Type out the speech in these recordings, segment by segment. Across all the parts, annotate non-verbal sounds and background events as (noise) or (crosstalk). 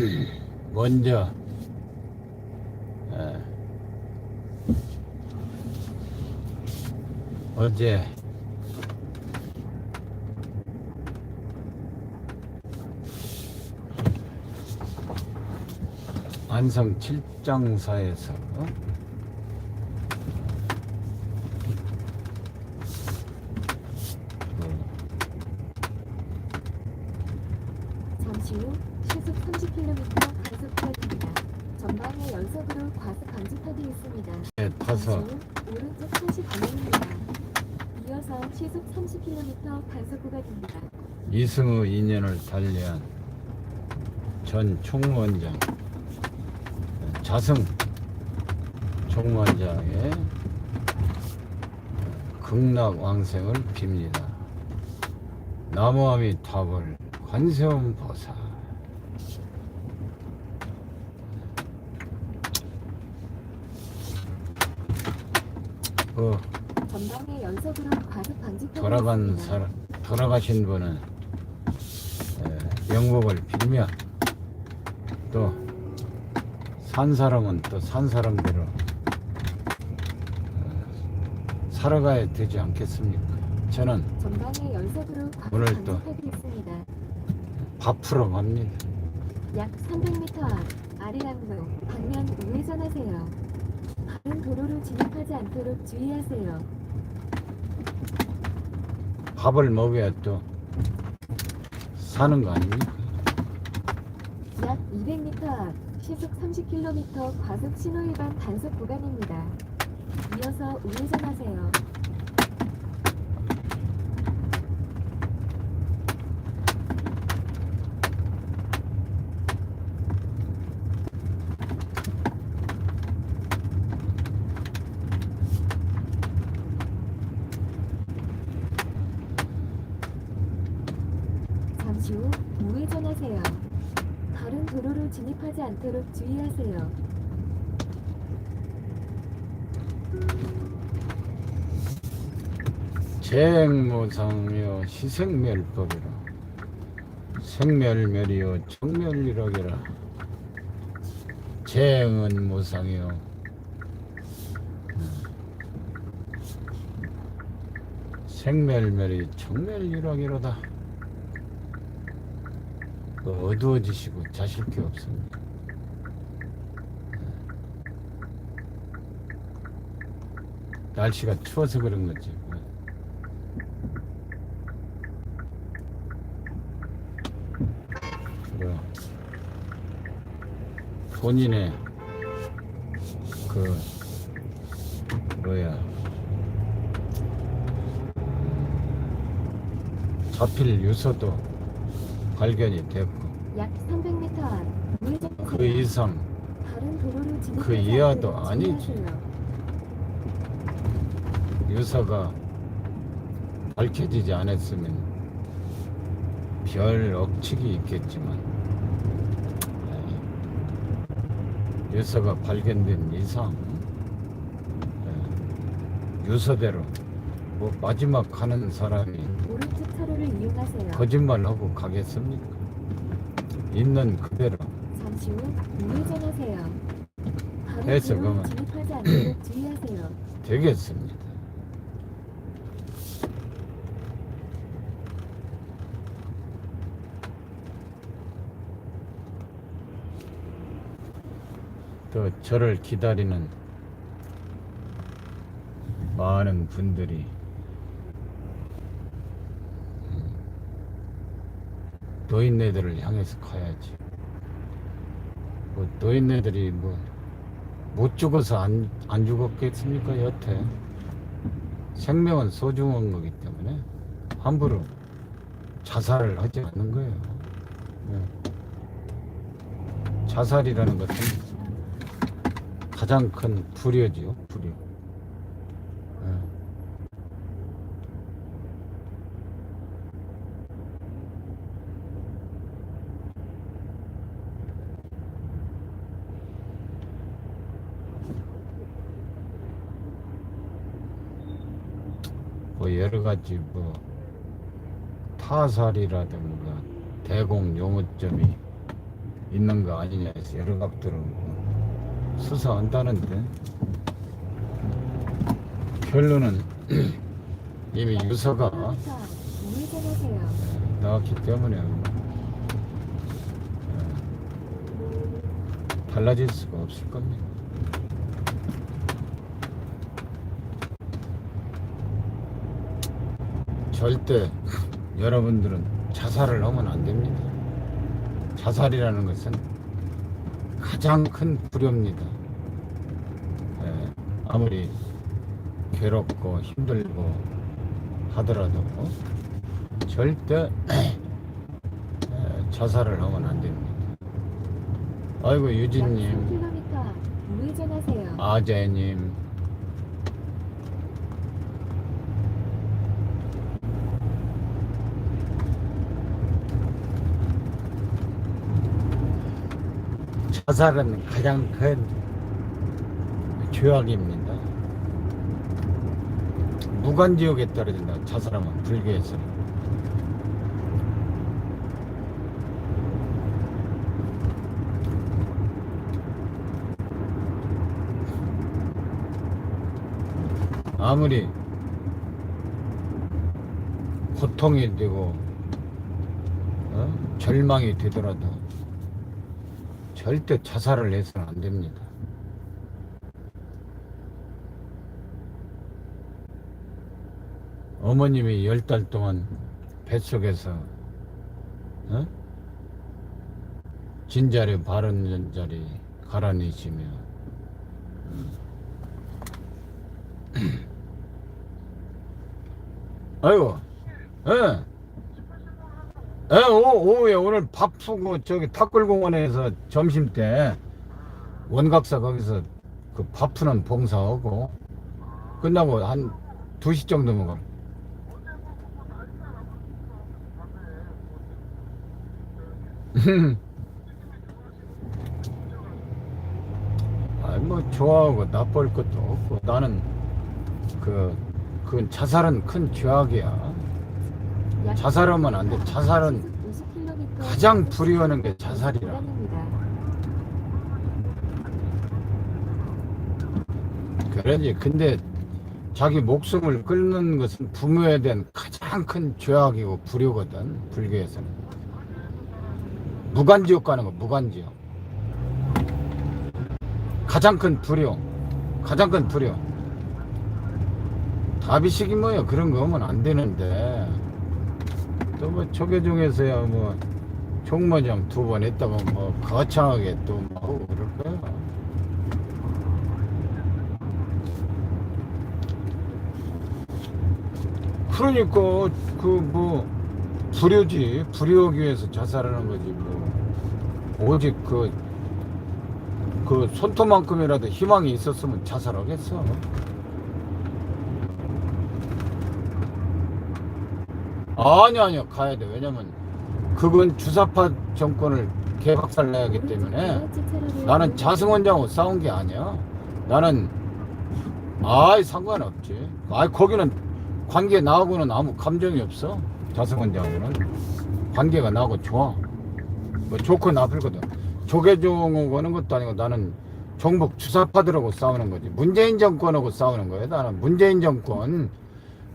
(clears throat) 먼저 에, 어제 안성 칠장사에서 어? 잠시 후 시속 30km 과속하입니다. 전방에 연속으로 과속 방지턱이 있습니다. 후 오른쪽 30 방향입니다. 이어서 시속 30km 단속 구간입니다. 이승우 인연을 달리한 전 총무원장 자승 총무원장의 극락 왕생을 빕니다. 나무아미 탑을 관세음 보사. 그 전방에 연속으로 과속 방지턱이 돌아간. 사람 돌아가신 분은 에, 명복을 빌며 또 산 사람은 또 산 사람대로 어, 살아가야 되지 않겠습니까? 저는 전방에 연속으로 과속 오늘 또 방지턱이 있습니다. 밥풀어 갑니다. 약 300m 앞 아리랑로 방면 우회전하세요. 도로로 진입하지 않도록 주의하세요. 밥을 먹어야 또 사는 거 아닙니까? 약 200m 앞 시속 30km 과속 신호 위반 단속 구간입니다. 이어서 우회전하세요. 잠시 후 우회전하세요. 다른 도로로 진입하지 않도록 주의하세요. 재행무상이요 희생멸법이라. 생멸멸이요 청멸이라기라. 재행은 무상이요. 음. 생멸멸이 청멸이라기로다. 그 어두워지시고 자실 게 없습니다. 날씨가 추워서 그런 거지 그 본인의 그 뭐야 잡힐 유서도 발견이 됐고 약 300m 앞 우회전하세요. 그 이상 그 이하도 아니지. 유서가 밝혀지지 않았으면 별 억측이 있겠지만 에이, 유서가 발견된 이상 에이, 유서대로 뭐 마지막 가는 사람이 오른쪽 차로를 이용하세요. 거짓말하고 가겠습니까? 있는 그대로 잠시 후 우회전하세요. 도로로 그러면. 진입하지 않도록 주의하세요. 되겠습니다. 또 저를 기다리는 많은 분들이 음, 노인네들을 향해서 가야지. 뭐 노인네들이 뭐 못 죽어서 안, 안 죽었겠습니까 여태 생명은 소중한 거기 때문에 함부로 자살을 하지 않는 거예요 예. 자살이라는 것은 가장 큰 불효지요 불효 예. 뭐 여러 가지 뭐 타살이라든가 대공 용어점이 있는 거 아니냐 해서 여러 각도로 수사한다는데 결론은 (clears throat) 이미 유서가. 나왔기 때문에 어, 달라질 수가 없을 겁니다. 절대 (laughs) 여러분들은 자살을 하면 안 됩니다. 자살이라는 것은 가장 큰 불효입니다. 예, 아무리 괴롭고 힘들고 하더라도 절대 에, 자살을 하면 안 됩니다. 아이고 유진님, 3km 우회전하세요. 아재님, 자살은 가장 큰 죄악입니다. 무간지옥에 떨어진다. 자살하면 불교에서는. 아무리 고통이 되고 어? 절망이 되더라도 절대 자살을 해서는 안 됩니다. 어머님이 열 달 동안 뱃속에서 어? 진자리 바른 자리 갈아내시며 (clears throat) 아이고 예. 예, 오, 오후에 오늘 밥 푸고 저기 탁굴공원에서 점심 때 원각사 거기서 그 밥 푸는 봉사하고 끝나고 한 2시 정도면 가. 아니 뭐 좋아하고 나쁠 것도 없고 나는 그 그건 자살은 큰 죄악이야. 약 자살하면 안 돼. 자살은 50km 가장 불의하는 게 자살이라. 그러지. 근데 자기 목숨을 끊는 것은 부모에 대한 가장 큰 죄악이고 불효거든. 불교에서는. 무간지옥 가는 거, 무간지옥. 가장 큰 불효. 가장 큰 불효. 다비식이 뭐야. 그런 거 하면 안 되는데. 또뭐 초계중에서야 뭐 총무장 두 번 했다고 뭐 거창하게 또뭐 하고 그럴 거야. 그러니까 그 뭐 불효지 불효하기 위해서 자살하는 거지 뭐 오직 그그 손톱만큼이라도 희망이 있었으면 자살하겠어. 아니 아니요 가야 돼 왜냐면 그건 주사파 정권을 개박살내기 때문에 나는 자승원장하고 싸운 게 아니야. 나는 아이 상관없지. 아이 거기는 관계 나하고는 아무 감정이 없어. 자승원장하고는 관계가 나하고 좋아. 뭐 좋고 나쁘거든. 조계종하고 하는 것도 아니고 나는 종북 주사파들하고 싸우는 거지. 문재인 정권하고 싸우는 거야. 나는 문재인 정권,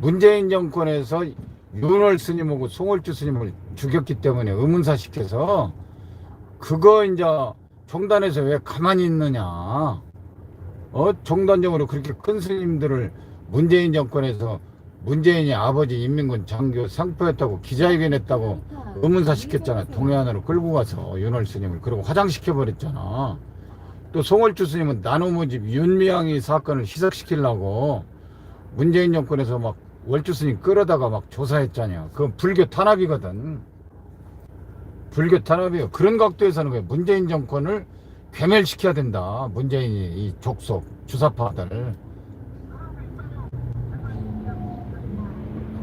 문재인 정권에서 윤월 스님하고 송월주 스님을 죽였기 때문에 의문사 시켜서 그거 이제 종단에서 왜 가만히 있느냐. 어? 종단적으로 그렇게 큰 스님들을 문재인 정권에서 문재인이 아버지 인민군 장교 상포했다고 기자회견 했다고 의문사 시켰잖아. 동해안으로 끌고 가서 윤월 스님을. 그리고 화장시켜 버렸잖아. 또 송월주 스님은 나노모집 윤미향이 사건을 희석시키려고 문재인 정권에서 막 월주 스님 끌어다가 막 조사했잖아요. 그건 불교 탄압이거든. 불교 탄압이에요. 그런 각도에서는 왜 문재인 정권을 괴멸시켜야 된다. 문재인이 이 족속 주사파들.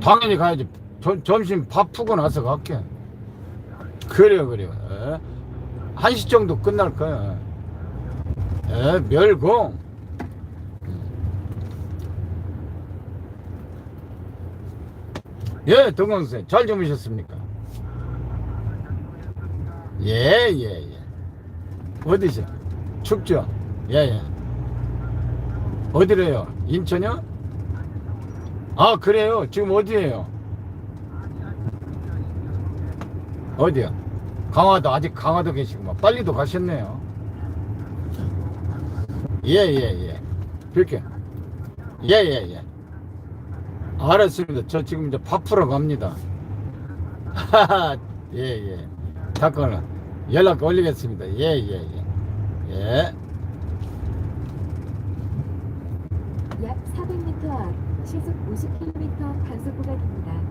당연히 가야지. 저- 점심 밥 푸고 나서 갈게. 그래요, 그래요. 에? 1시 정도 끝날 거야. 에, 멸공. 예, 동광생 잘 주무셨습니까? 예, 예, 예. 어디죠? 춥죠? 예 예. 어디래요? 인천이요? 아 그래요? 지금 어디에요? 어디요? 강화도 아직 강화도 계시구만. 빨리도 가셨네요. 예 예예. 그렇게. 예 예 예. 알았습니다. 저 지금 이제 밥 풀어 갑니다. 하하, (laughs) 예, 예. 잠깐만. 연락 올리겠습니다. 예, 예, 예. 예. 약 400m 앞 시속 50km 단속 구간입니다.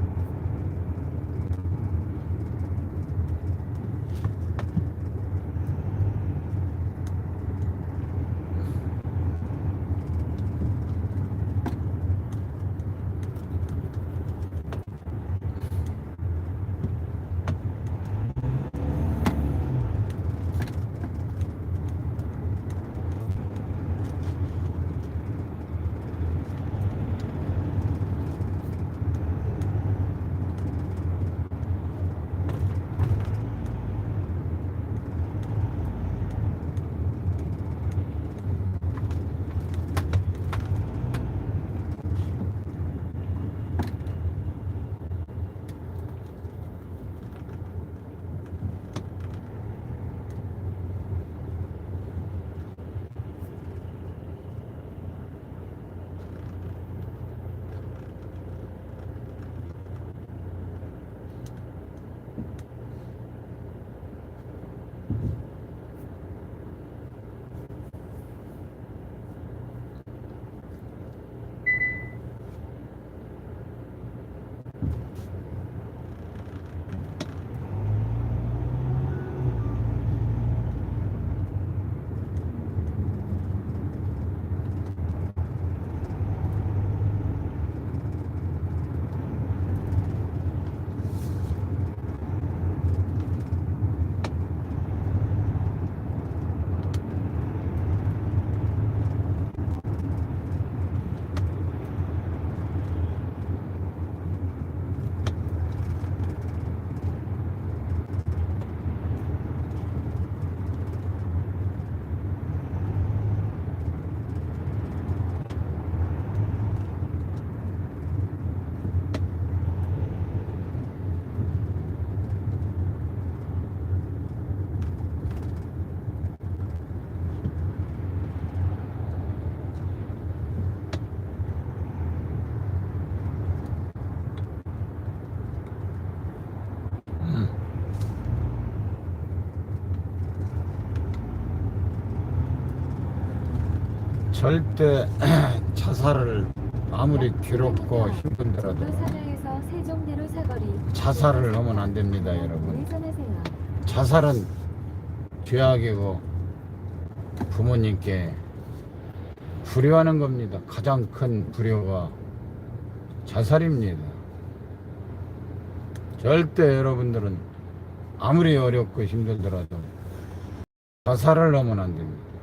절대 (clears throat) 자살을 아무리 괴롭고 도 힘들더라도 사장에서 세종대로 사거리 자살을 하면 안 됩니다, 여러분. 자살은 죄악이고 부모님께 불효하는 겁니다. 가장 큰 불효가 자살입니다. 절대 여러분들은 아무리 어렵고 힘들더라도 자살을 하면 안 됩니다.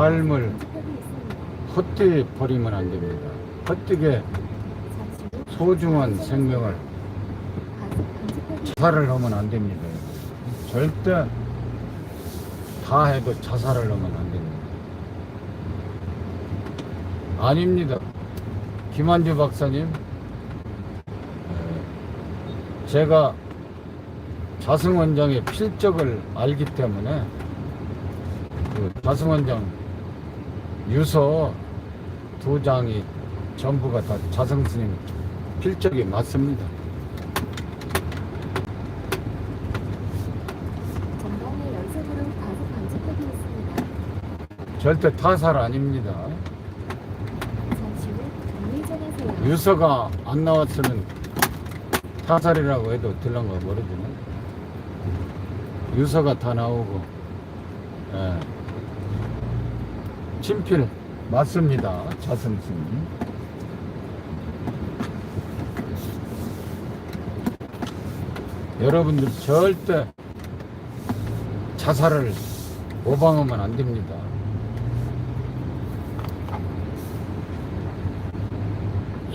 삶을. 헛되이 버리면 안 됩니다. 헛되게 소중한 생명을 자살을 하면 안 됩니다. 절대 다 해도 자살을 하면 안 됩니다. 아닙니다. 김한주 박사님, 에, 제가 자승원장의 필적을 알기 때문에 그 자승원장 유서 두 장이 전부가 다 자승스님 필적이 맞습니다. 연속으로 있습니다. 절대 타살 아닙니다. 잠시 후 우회전하세요. 유서가 안 나왔으면 타살이라고 해도 들른가 모르지만 유서가 다 나오고 예. 친필 맞습니다. 자승스님 여러분들 절대 자살을 모방하면 안 됩니다.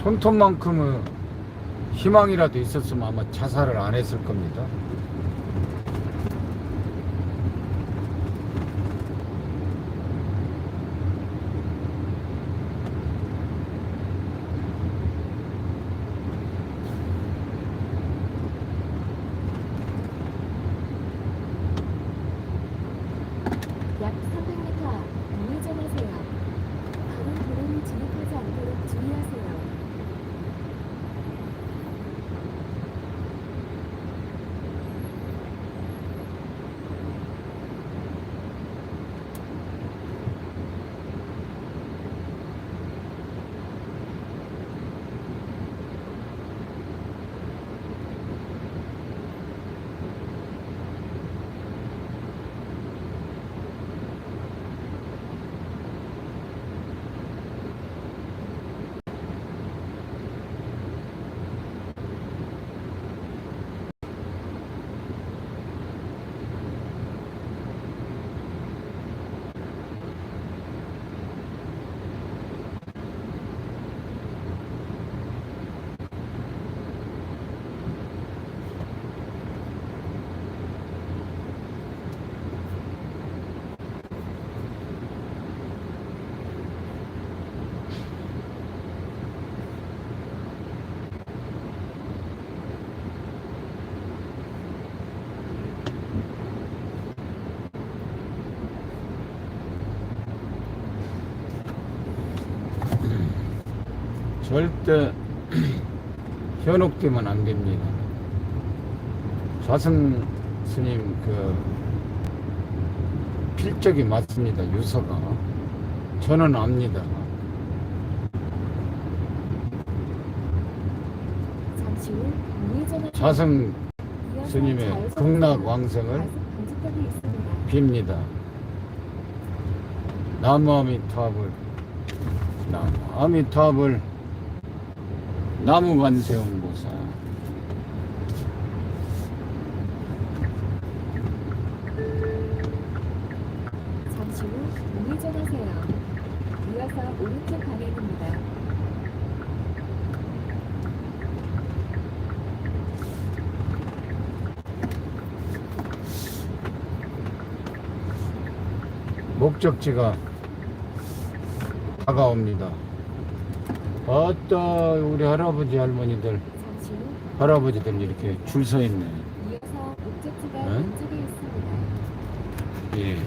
손톱만큼의 희망이라도 있었으면 아마 자살을 안 했을 겁니다. 절대 (clears throat) 현혹되면 안 됩니다. 자승 스님 그 필적이 맞습니다. 유서가 저는 압니다. 이어서 스님의. 극락 왕생을. 빕니다. 나무 아미타불 나무 아미타불 나무 관세음보사 잠시 후 우회전하세요. 이어서 오른쪽 방향입니다. 목적지가 다가옵니다. 어떠 우리 할아버지 할머니들 잠시 후 할아버지들 이렇게 줄 서 있네. 이어서 목적지가 네? 왼쪽에 있습니다. 예.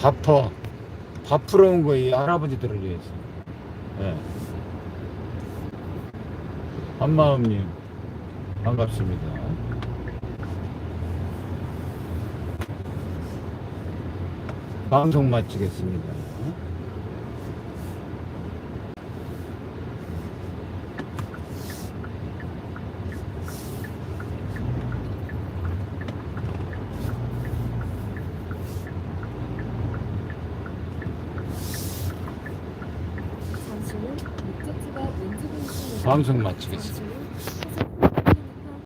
밥퍼 밥풀어 온 거이 할아버지들을 위해서. 예. 한마음님 반갑습니다. 방송 마치겠습니다. 방송 마치겠습니다.